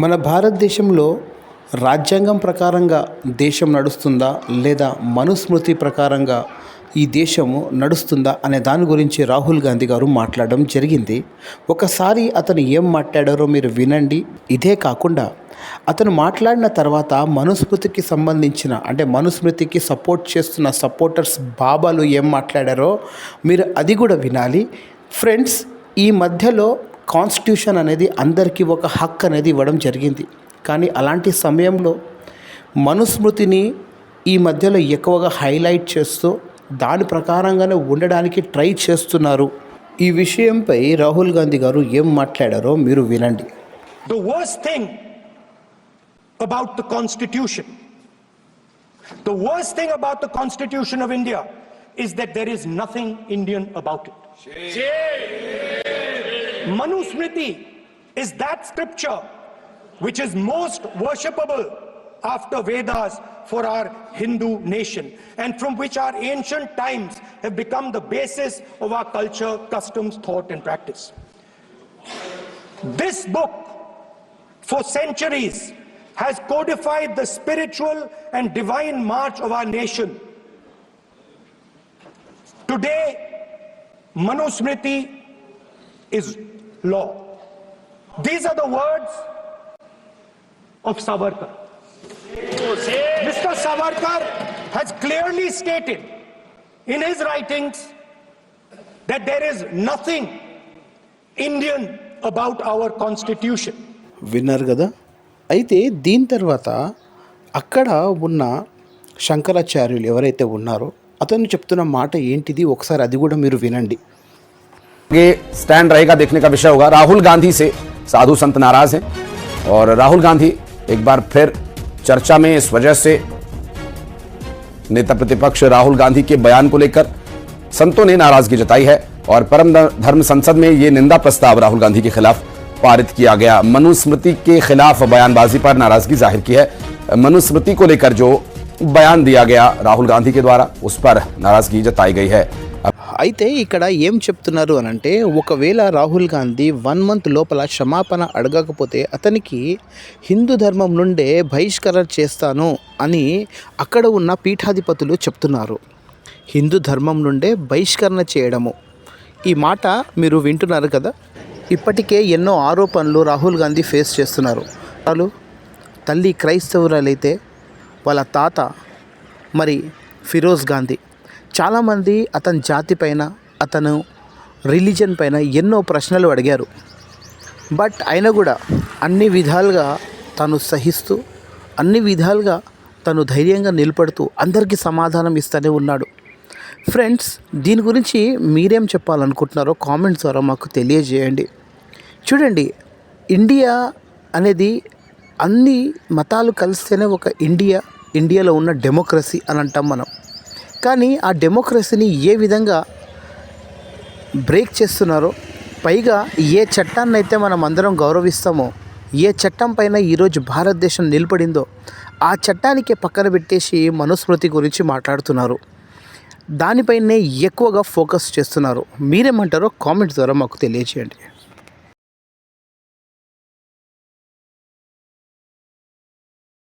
మన భారతదేశంలో రాజ్యాంగం ప్రకారంగా దేశం నడుస్తుందా లేదా మనుస్మృతి ప్రకారంగా ఈ దేశము నడుస్తుందా అనే దాని గురించి రాహుల్ గాంధీ గారు మాట్లాడడం జరిగింది. ఒకసారి అతను ఏం మాట్లాడారో మీరు వినండి. ఇదే కాకుండా అతను మాట్లాడిన తర్వాత మనుస్మృతికి సంబంధించిన అంటే మనుస్మృతికి సపోర్ట్ చేస్తున్న సపోర్టర్స్ బాబాలు ఏం మాట్లాడారో మీరు అది కూడా వినాలి. ఫ్రెండ్స్ ఈ మధ్యలో కాన్స్టిట్యూషన్ అనేది అందరికీ ఒక హక్కు అనేది ఇవ్వడం జరిగింది. కానీ అలాంటి సమయంలో మనుస్మృతిని ఈ మధ్యలో ఎక్కువగా హైలైట్ చేస్తూ దాని ప్రకారంగానే ఉండడానికి ట్రై చేస్తున్నారు. ఈ విషయంపై రాహుల్ గాంధీ గారు ఏం మాట్లాడారో మీరు వినండి. The worst thing about the constitution the worst thing about the constitution of India is that there is nothing Indian about Manusmriti is that scripture which is most worshipable after Vedas for our Hindu nation and from which our ancient times have become the basis of our culture, customs, thought, and practice. This book for centuries has codified the spiritual and divine march of our nation. Today, Manusmriti is law. These are the words of Savarkar. Mr. Savarkar has clearly stated in his writings that there is nothing Indian about our constitution. విన్నారు కదా అయితే దీని తర్వాత అక్కడ ఉన్న శంకరాచార్యులు ఎవరైతే ఉన్నారో అతను చెప్తున్న మాట ఏంటిది ఒకసారి అది కూడా మీరు వినండి ये स्टैंड रहेगा देखने का विषय होगा। राहुल गांधी से साधु संत नाराज़ हैं और राहुल गांधी एक बार फिर चर्चा में इस वजह से नेता प्रतिपक्ष राहुल गांधी के बयान को लेकर संतों ने नाराज़गी जताई है और परम धर्म संसद में ये निंदा प्रस्ताव राहुल गांधी के खिलाफ पारित किया गया। मनुस्मृति के खिलाफ बयानबाजी पर नाराज़गी ज़ाहिर की है। मनुस्मृति को लेकर जो बयान दिया गया राहुल गांधी के द्वारा, उस पर नाराज़गी जताई गई है। అయితే ఇక్కడ ఏం చెప్తున్నారు అని అంటే ఒకవేళ రాహుల్ గాంధీ వన్ మంత్ లోపల క్షమాపణ అడగకపోతే అతనికి హిందూ ధర్మం నుండే బహిష్కరణ చేస్తాను అని అక్కడ ఉన్న పీఠాధిపతులు చెప్తున్నారు. హిందూ ధర్మం నుండే బహిష్కరణ చేయడము. ఈ మాట మీరు వింటున్నారు కదా? ఇప్పటికే ఎన్నో ఆరోపణలు రాహుల్ గాంధీ ఫేస్ చేస్తున్నారు. వాళ్ళు తల్లి క్రైస్తవురాలైతే వాళ్ళ తాత మరి ఫిరోజ్ గాంధీ. చాలామంది అతని జాతి పైన అతను రిలీజన్ పైన ఎన్నో ప్రశ్నలు అడిగారు. బట్ అయినా కూడా అన్ని విధాలుగా తను సహిస్తూ అన్ని విధాలుగా తను ధైర్యంగా నిలబడుతూ అందరికీ సమాధానం ఇస్తూనే ఉన్నాడు. ఫ్రెండ్స్ దీని గురించి మీరేం చెప్పాలనుకుంటున్నారో కామెంట్స్ ద్వారా మాకు తెలియజేయండి. చూడండి ఇండియా అనేది అన్ని మతాలు కలిస్తేనే ఒక ఇండియా ఇండియాలో ఉన్న డెమోక్రసీ అని అంటాం మనం. కానీ ఆ డెమోక్రసీని ఏ విధంగా బ్రేక్ చేస్తున్నారో పైగా ఏ చట్టాన్ని అయితే మనం అందరం గౌరవిస్తామో ఏ చట్టం పైన ఈరోజు భారతదేశం నిలబడిందో ఆ చట్టానికి పక్కన పెట్టేసి మనుస్మృతి గురించి మాట్లాడుతున్నారు. దానిపైనే ఎక్కువగా ఫోకస్ చేస్తున్నారు. మీరేమంటారో కామెంట్స్ ద్వారా మాకు తెలియజేయండి.